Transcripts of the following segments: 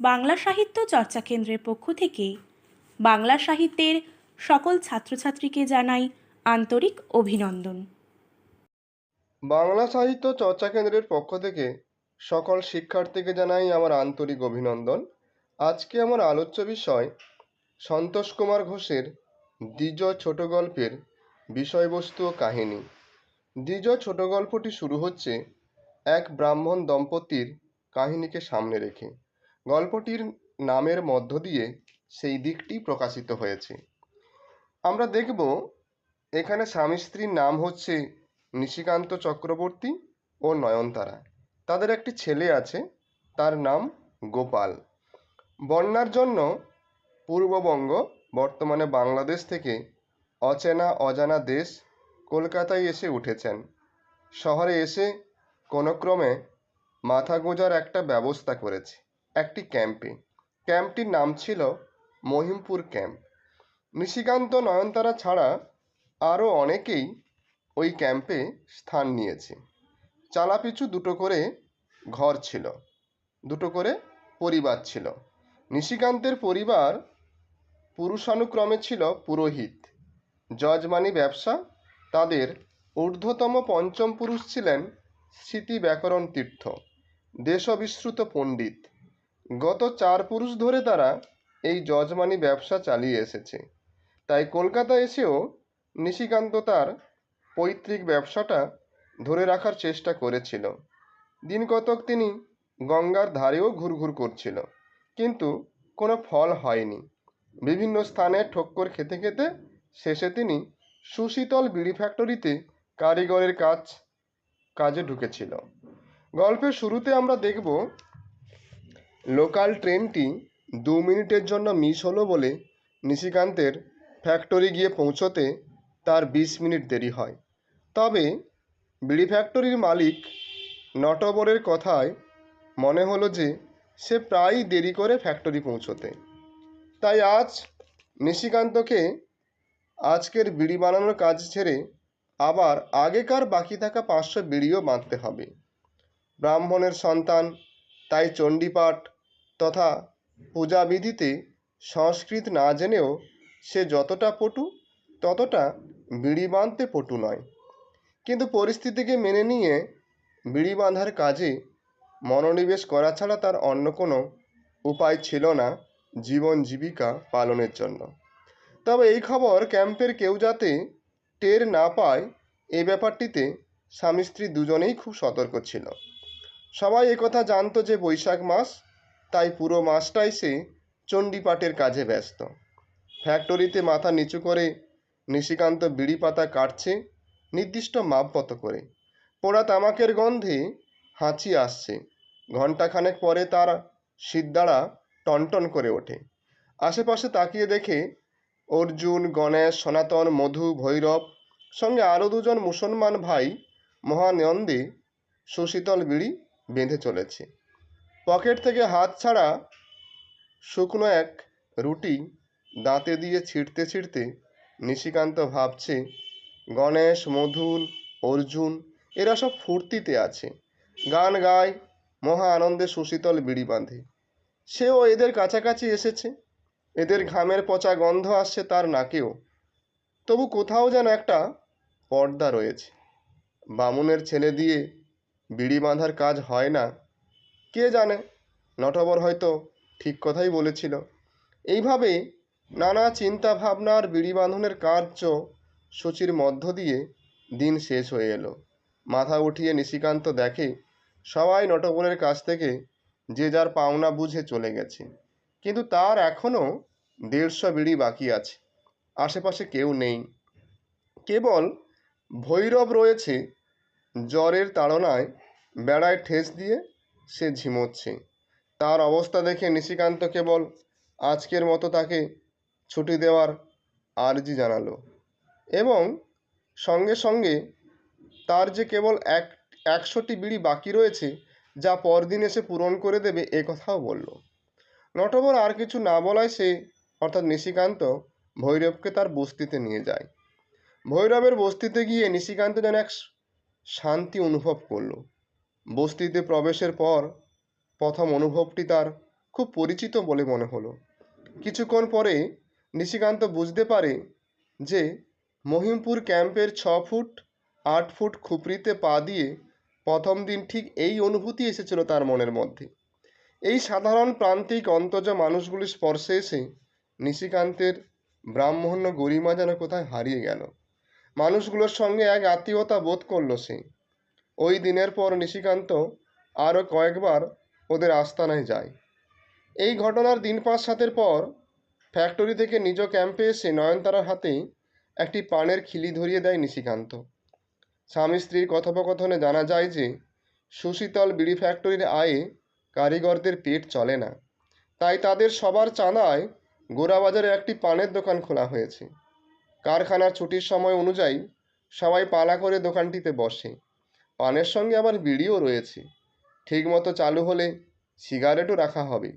বাংলা সাহিত্য চর্চা কেন্দ্রের পক্ষ থেকে বাংলা সাহিত্যের সকল ছাত্রছাত্রীকে জানাই আন্তরিক অভিনন্দন। বাংলা সাহিত্য চর্চা কেন্দ্রের পক্ষ থেকে সকল শিক্ষার্থীকে জানাই আমার আন্তরিক অভিনন্দন। আজকে আমার আলোচ্য বিষয় সন্তোষ কুমার ঘোষের দ্বিজ ছোট গল্পের বিষয়বস্তু ও কাহিনী। দ্বিজ ছোট গল্পটি শুরু হচ্ছে এক ব্রাহ্মণ দম্পতির কাহিনীকে সামনে রেখে। গল্পটির নামের মধ্য দিয়ে সেই দিকটি প্রকাশিত হয়েছে। আমরা দেখব এখানে স্বামী স্ত্রীর নাম হচ্ছে নিশিকান্ত চক্রবর্তী ও নয়নতারা। তাদের একটি ছেলে আছে, তার নাম গোপাল। বন্যার জন্য পূর্ববঙ্গ, বর্তমানে বাংলাদেশ থেকে অচেনা অজানা দেশ কলকাতায় এসে উঠেছেন। শহরে এসে কোনোক্রমে মাথা গোঁজার একটা ব্যবস্থা করেছে। একটি ক্যাম্পে। ক্যাম্পটির নাম ছিল মহিমপুর ক্যাম্প। নিশিকান্ত নয়নতারা ছাড়া আরও অনেকেই ওই ক্যাম্পে স্থান নিয়েছে। চালাপিছু দুটো করে ঘর ছিল, দুটো করে পরিবার ছিল। নিশিকান্তের পরিবার পুরুষানুক্রমে ছিল পুরোহিত। যজমানি ব্যবসা, তাদের ঊর্ধ্বতম পঞ্চম পুরুষ ছিলেন স্মৃতি ব্যাকরণ তীর্থ দেশবিশ্রুত পণ্ডিত। গত চার পুরুষ ধরে তারা এই যজমানি ব্যবসা চালিয়ে এসেছে। তাই কলকাতা এসেও নিশিকান্ত তার পৈতৃক ব্যবসাটা ধরে রাখার চেষ্টা করেছিল। দিন কতক তিনি গঙ্গার ধারেও ঘুরঘুর করছিল, কিন্তু কোনো ফল হয়নি। বিভিন্ন স্থানে ঠক্কর খেতে খেতে শেষে তিনি সুশীতল বিড়ি ফ্যাক্টরিতে কারিগরের কাজ, কাজে ঢুকেছিল। গল্পের শুরুতে আমরা দেখব লোকাল ট্রেনটি দু মিনিটের জন্য মিস হলো বলে নিশিকান্তের ফ্যাক্টরি গিয়ে পৌঁছোতে তার বিশ মিনিট দেরি হয়। তবে বিড়ি ফ্যাক্টরির মালিক নটবরের কথায় মনে হলো যে সে প্রায়ই দেরি করে ফ্যাক্টরি পৌঁছোতে। তাই আজ নিশিকান্তকে আজকের বিড়ি বানানোর কাজ ছেড়ে আবার আগেকার বাকি থাকা পাঁচশো বিড়িও বাঁধতে হবে। ব্রাহ্মণের সন্তান, তাই চণ্ডীপাঠ তথা পূজাবিধিতে সংস্কৃত না জেনেও সে যতটা পটু, ততটা বিড়ি বাঁধতে পটু নয়। কিন্তু পরিস্থিতিকে মেনে নিয়ে বিড়ি বাঁধার কাজে মনোনিবেশ করা ছাড়া তার অন্য কোনো উপায় ছিল না জীবন জীবিকা পালনের জন্য। তবে এই খবর ক্যাম্পের কেউ যাতে টের না পায় এই ব্যাপারটিতে স্বামী স্ত্রী দুজনেই খুব সতর্ক ছিল। সবাই একথা জানতো যে বৈশাখ মাস তাই পুরো মাসটাই সে চণ্ডীপাঠের কাজে ব্যস্ত। ফ্যাক্টরিতে মাথা নিচু করে নিশিকান্ত বিড়ি পাতা কাটছে নির্দিষ্ট মাপপত করে। পোড়া তামাকের গন্ধে হাঁচি আসছে। ঘণ্টাখানেক পরে তার সিদ্ধারা টনটন করে ওঠে। আশেপাশে তাকিয়ে দেখে অর্জুন, গণেশ, সনাতন, মধু, ভৈরব সঙ্গে আরও দুজন মুসলমান ভাই মহানন্দে সুশীতল বিড়ি বেঁধে চলেছে। পকেট থেকে হাত ছাড়া শুকনো এক রুটি দাঁতে দিয়ে ছিঁড়তে ছিঁড়তে নিশিকান্ত ভাবছে, গণেশ, মধুন, অর্জুন, এরা সব ফুর্তিতে আছে। গান গায় মহা আনন্দে সুশীতল বিড়ি বাঁধে। সেও এদের কাছাকাছি এসেছে। এদের ঘামের পচা গন্ধ আসছে তার নাকেও। তবু কোথাও যেন একটা পর্দা রয়েছে। বামুনের ছেলে দিয়ে বিড়ি বাঁধার কাজ হয় না। কে জানে? নটবর হয়তো ঠিক কথাই বলেছিল। এইভাবে নানা চিন্তা ভাবনার বিড়ি বাঁধনের কার্য সূচির মধ্য দিয়ে দিন শেষ হয়ে এলো। মাথা উঠিয়ে নিশিকান্ত দেখে সবাই নটবরের কাছ থেকে যে যার পাওনা বুঝে চলে গেছে। কিন্তু তার এখনও দেড়শো বিড়ি বাকি আছে। আশেপাশে কেউ নেই। কেবল ভৈরব রয়েছে জ্বরের তাড়নায় বেড়ায় ঠেস দিয়ে সে ঝিমোচ্ছে। তার অবস্থা দেখে নিশিকান্ত কেবল আজকের মতো তাকে ছুটি দেওয়ার আর্জি জানালো এবং সঙ্গে সঙ্গে তার যে কেবল এক, একশোটি বিড়ি বাকি রয়েছে, যা পরদিন এসে পূরণ করে দেবে এ কথাও বলল। নটবর আর কিছু না বলায় সে, অর্থাৎ নিশিকান্ত, ভৈরবকে তার বস্তিতে নিয়ে যায়। ভৈরবের বস্তিতে গিয়ে নিশিকান্ত যেন এক শান্তি অনুভব করল। বস্তিতে প্রবেশের পর প্রথম অনুভবটি তার খুব পরিচিত বলে মনে হলো। কিছুক্ষণ পরে নিশিকান্ত বুঝতে পারে যে মহিমপুর ক্যাম্পের ছ ফুট, আট ফুট খুপড়িতে পা দিয়ে প্রথম দিন ঠিক এই অনুভূতি এসেছিল তার মনের মধ্যে। এই সাধারণ প্রান্তিক অন্তজ মানুষগুলির স্পর্শে এসে নিশিকান্তের ব্রাহ্মণ্য গরিমা যেন কোথায় হারিয়ে গেল। মানুষগুলোর সঙ্গে এক আত্মীয়তা বোধ করল সে। ওই দিনের পর নিশিকান্ত আরও কয়েকবার ওদের আস্তানায় যায়। এই ঘটনার দিন পাঁচ সাতের পর ফ্যাক্টরি থেকে নিজ ক্যাম্পে এসে নয়নতারার হাতে একটি পানের খিলি ধরিয়ে দেয় নিশিকান্ত। স্বামী স্ত্রীর কথোপকথনে জানা যায় যে, সুশীতল বিড়ি ফ্যাক্টরির আয়ে কারিগরদের পেট চলে না। তাই তাদের সবার চাঁদায় গোড়াবাজারে একটি পানের দোকান খোলা হয়েছে। কারখানার ছুটির সময় অনুযায়ী সবাই পালা করে দোকানটিতে বসে। পানের সঙ্গে আবার বিড়িও রয়েছে। ঠিকমতো চালু হলে সিগারেটও রাখা হবে।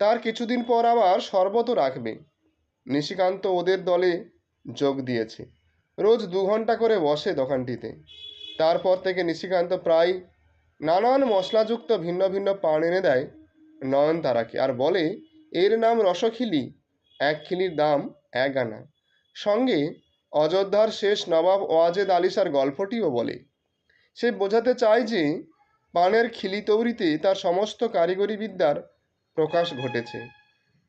তার কিছুদিন পর আবার শরবতও রাখবে। নিশিকান্ত ওদের দলে যোগ দিয়েছে। রোজ দু ঘণ্টা করে বসে দোকানটিতে। তারপর থেকে নিশিকান্ত প্রায় নানান মশলাযুক্ত ভিন্ন ভিন্ন পান এনে দেয় নয়নতারাকে আর বলে, এর নাম রসখিলি। এক খিলির দাম এক আনা। সঙ্গে অযোধ্যার শেষ নবাব ওয়াজেদ আলিসার গল্পটিও বলে সে বোঝাতে চায় যে পানের খিলি তৈরিতে তার সমস্ত কারিগরি বিদ্যার প্রকাশ ঘটেছে।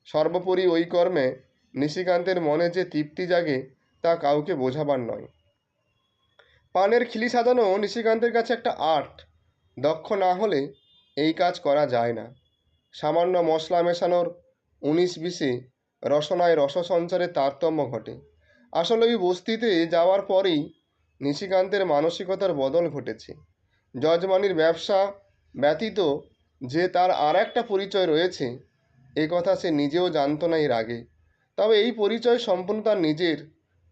সর্বোপরি ওই কর্মে নিশিকান্তের মনে যে তৃপ্তি জাগে তা কাউকে বোঝাবার নয়। পানের খিলি সাজানো নিশিকান্তের কাছে একটা আর্ট। দক্ষ না হলে এই কাজ করা যায় না। সামান্য মশলা মেশানোর উনিশ বিশে রসনায় রস সঞ্চারের তারতম্য ঘটে। আসলে ওই বস্তিতে যাওয়ার পরেই নিশিকান্তের মানসিকতার বদল ঘটেছে। যজমানির ব্যবসা ব্যতীত যে তার আর একটা পরিচয় রয়েছে, এ কথা সে নিজেও জানতো না এর আগে। তবে এই পরিচয় সম্পূর্ণ তার নিজের,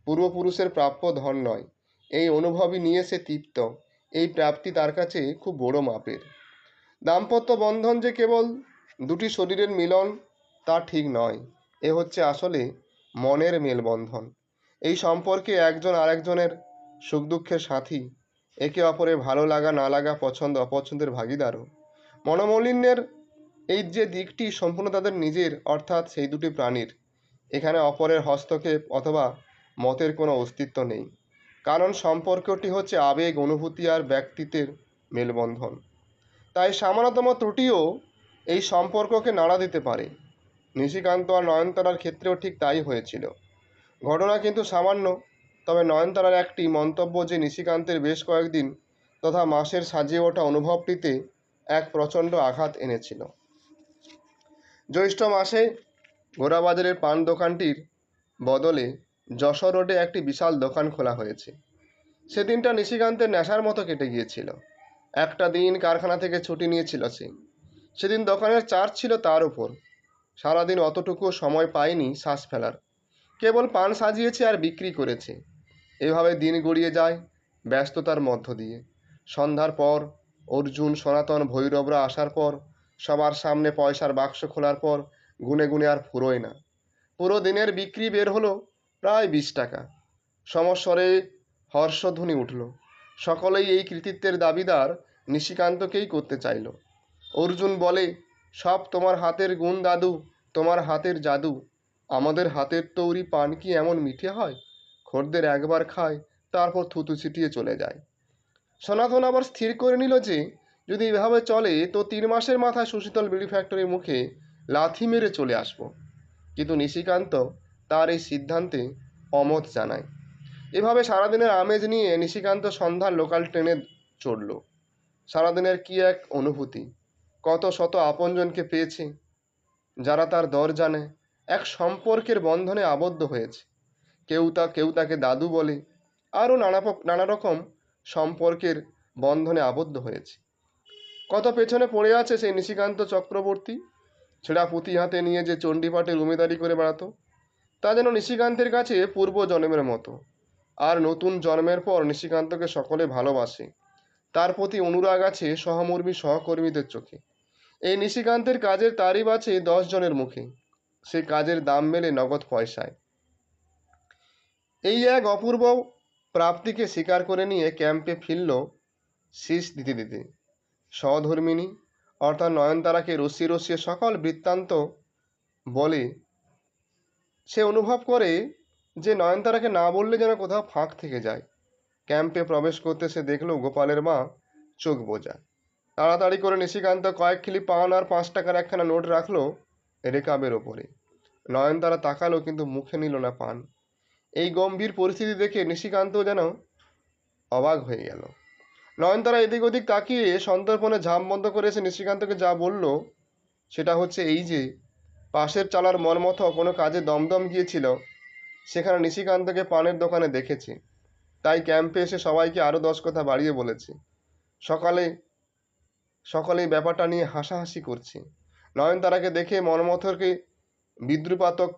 পূর্বপুরুষের প্রাপ্য ধন নয়। এই অনুভবই নিয়ে সে তৃপ্ত। এই প্রাপ্তি তার কাছে খুব বড় মাপের। দাম্পত্য বন্ধন যে কেবল দুটি শরীরের মিলন, তা ঠিক নয়। এ হচ্ছে আসলে মনের মেলবন্ধন। এই সম্পর্কে একজন আরেকজনের সুখ দুঃখের সাথী। একে অপরের ভালো লাগা, না লাগা, পছন্দ, অপছন্দের ভাগিদারও। মনোমলিন্যের এই যে দিকটি সম্পূর্ণ তাদের নিজের, অর্থাৎ সেই দুটি প্রাণীর। এখানে অপরের হস্তক্ষেপ অথবা মতের কোনো অস্তিত্ব নেই। কারণ সম্পর্কটি হচ্ছে আবেগ, অনুভূতি আর ব্যক্তিত্বের মেলবন্ধন। তাই সামান্যতম ত্রুটিও এই সম্পর্ককে নাড়া দিতে পারে। নিশিকান্ত আর নয়নতারার ক্ষেত্রেও ঠিক তাই হয়েছিল। ঘটনা কিন্তু সামান্য। তবে নয়নতারার একটি মন্তব্য যে নিশিকান্তের বেশ কয়েকদিন তথা মাসের সাজিয়ে ওঠা অনুভবটিতে এক প্রচণ্ড আঘাত এনেছিল। জ্যৈষ্ঠ মাসে ঘোড়াবাজারের পান দোকানটির বদলে যশোর রোডে একটি বিশাল দোকান খোলা হয়েছে। সেদিনটা নিশিকান্তের নেশার মতো কেটে গিয়েছিল। একটা দিন কারখানা থেকে ছুটি নিয়েছিল সে। সেদিন দোকানের চার্জ ছিল তার উপর। সারাদিন অতটুকু সময় পায়নি শ্বাস ফেলার। কেবল পান সাজিয়েছে আর বিক্রি করেছে। এভাবে দিন গড়িয়ে যায় ব্যস্ততার মধ্য দিয়ে। সন্ধ্যার পর অর্জুন, সনাতন, ভৈরবরা আসার পর, সবার সামনে পয়সার বাক্স খোলার পর গুনে গুনে আর ফুরোয় না। পুরো দিনের বিক্রি বের হলো প্রায় বিশ টাকা। সমস্বরে হর্ষধ্বনি উঠল। সকলেই এই কৃতিত্বের দাবিদার নিশিকান্তকেই করতে চাইল। অর্জুন বলে, সব তোমার হাতের গুণ দাদু, তোমার হাতের জাদু। আমাদের হাতের তৈরি পান কি এমন মিঠে হয়? খদ্দের একবার খায়, তারপর থুতু ছিটিয়ে চলে যায়। সনাতন আবার স্থির করে নিল যে, যদি এভাবে চলে, তো তিন মাসের মাথায় সুশীতল বিড়ি ফ্যাক্টরির মুখে লাথি মেরে চলে আসব। কিন্তু নিশিকান্ত তার এই সিদ্ধান্তে অমত জানায়। এভাবে সারাদিনের আমেজ নিয়ে নিশিকান্ত সন্ধ্যার লোকাল ট্রেনে চড়ল। সারাদিনের কি এক অনুভূতি? কত শত আপনজনকে পেয়েছে, যারা তার দর জানে এক সম্পর্কের বন্ধনে আবদ্ধ হয়েছে। কেউ তা, কেউ তাকে দাদু বলে, আরও নানা নানা রকম সম্পর্কের বন্ধনে আবদ্ধ হয়েছে। কত পেছনে পড়ে আছে সেই নিশিকান্ত চক্রবর্তী? ছেঁড়া পুঁতি হাতে নিয়ে যে চণ্ডীপাঠের উমেদারি করে বেড়াতো, তা যেন নিশিকান্তের কাছে পূর্ব জন্মের মতো। আর নতুন জন্মের পর নিশিকান্তকে সকলে ভালোবাসে। তার প্রতি অনুরাগ আছে সহমর্মী সহকর্মীদের চোখে। এই নিশিকান্তের কাজের তারিফ আছে দশ জনের মুখে। সে কাজের দাম মেলে নগদ পয়সায়। এই এক অপূর্ব প্রাপ্তিকে স্বীকার করে নিয়ে ক্যাম্পে ফিরল শীষ দিতে দিতে। সহধর্মিনী অর্থাৎ নয়নতারাকে রসিয়ে রসিয়ে সকল বৃত্তান্ত বলে সে অনুভব করে যে নয়নতারাকে না বললে যেন কোথাও ফাঁক থেকে যায়। ক্যাম্পে প্রবেশ করতে সে দেখল গোপালের মা চোখ বোঝা। তাড়াতাড়ি করে নিশিকান্ত কয়েক খিলি পান আর পাঁচ টাকার একখানা নোট রাখল রেকাবের ওপরে। নয়নতারা তাকালো কিন্তু মুখে নিল না পান। এই গম্ভীর পরিস্থিতি দেখে নিশিকান্ত যেন অবাক হয়ে গেল। নয়নতারা এদিক ওদিক তাকিয়ে সন্তর্পণে ঝাম বন্ধ করে এসে নিশিকান্তকে যা বলল, সেটা হচ্ছে এই যে, পাশের চালার মর্মথ কোনো কাজে দমদম গিয়েছিল, সেখানে নিশিকান্তকে পানের দোকানে দেখেছে। তাই ক্যাম্পে এসে সবাইকে আরও দশ কথা বাড়িয়ে বলেছে। সকালে সকালে ব্যাপারটা নিয়ে হাসাহাসি করছে। নয়নতারাকে দেখে মর্মথকে বিদ্রুপাতক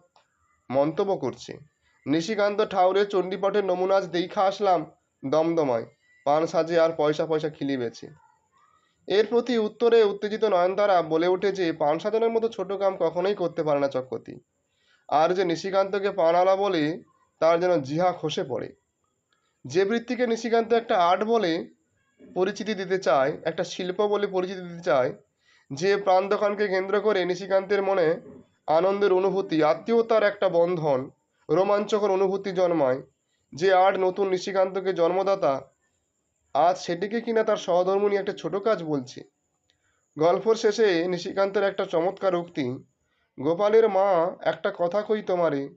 মন্তব্য করছে। নিশিকান্ত ঠাউরের চণ্ডীপটের নমুনাজ দেখা আসলাম দমদমায়। পান সাজে আর পয়সা পয়সা খিলিবেছে এর প্রতি উত্তরে উত্তেজিত নয়নতারা বলে ওঠে যে, পান সাজানোর মতো ছোট কাম কখনোই করতে পারে না চক্রতি আর যে নিশিকান্তকে পানালা বলে, তার যেন জিহা খসে পড়ে। যে বৃত্তিকে নিশিকান্ত একটা আর্ট বলে পরিচিতি দিতে চায়, একটা শিল্প বলে পরিচিতি দিতে চায়, যে প্রাণ দোকানকে কেন্দ্র করে নিশিকান্তের মনে আনন্দের অনুভূতি, আত্মীয়তার একটা বন্ধন রোমাঞ্চকর অনুভূতি জন্মায় যে আর্ট নতুন নিশিকান্তকে জন্মদাতা, আজ সেটিকে কিনা তার সহধর্মণী একটা ছোট কাজ বলছে। গল্পর শেষে নিশিকান্তের একটা চমৎকার উক্তি, গোপালের মা একটা কথা কই তোমারে,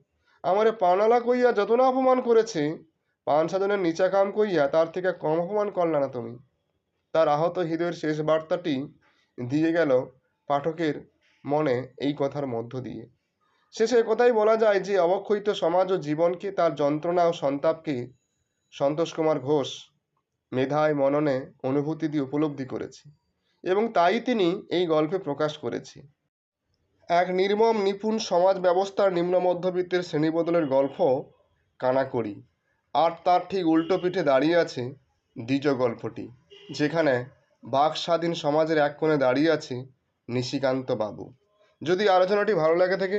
আমারে পানালা কইয়া যত না অপমান করেছে পান সাধনের নিচা কাম কইয়া তার থেকে কম অপমান করলা না তুমি। তার আহত হৃদয়ের শেষ বার্তাটি দিয়ে গেল পাঠকের মনে এই কথার মধ্য দিয়ে। শেষে কথাই বলা যায় যে অবক্ষয়িত সমাজ ও জীবনকে তার যন্ত্রণা ও সন্তাপকে সন্তোষ কুমার ঘোষ মেধায় মননে অনুভূতি দিয়ে উপলব্ধি করেছে এবং তাই তিনি এই গল্পে প্রকাশ করেছে। এক নির্মম নিপুণ সমাজ ব্যবস্থার নিম্ন মধ্যবিত্তের শ্রেণীবদলের গল্প কানাকড়ি। আর তার ঠিক উল্টো পিঠে দাঁড়িয়ে আছে দ্বিজ গল্পটি, যেখানে বাক স্বাধীন সমাজের এক কোণে দাঁড়িয়ে আছে নিশিকান্ত বাবু যদি আলোচনাটি ভালো লাগে থাকে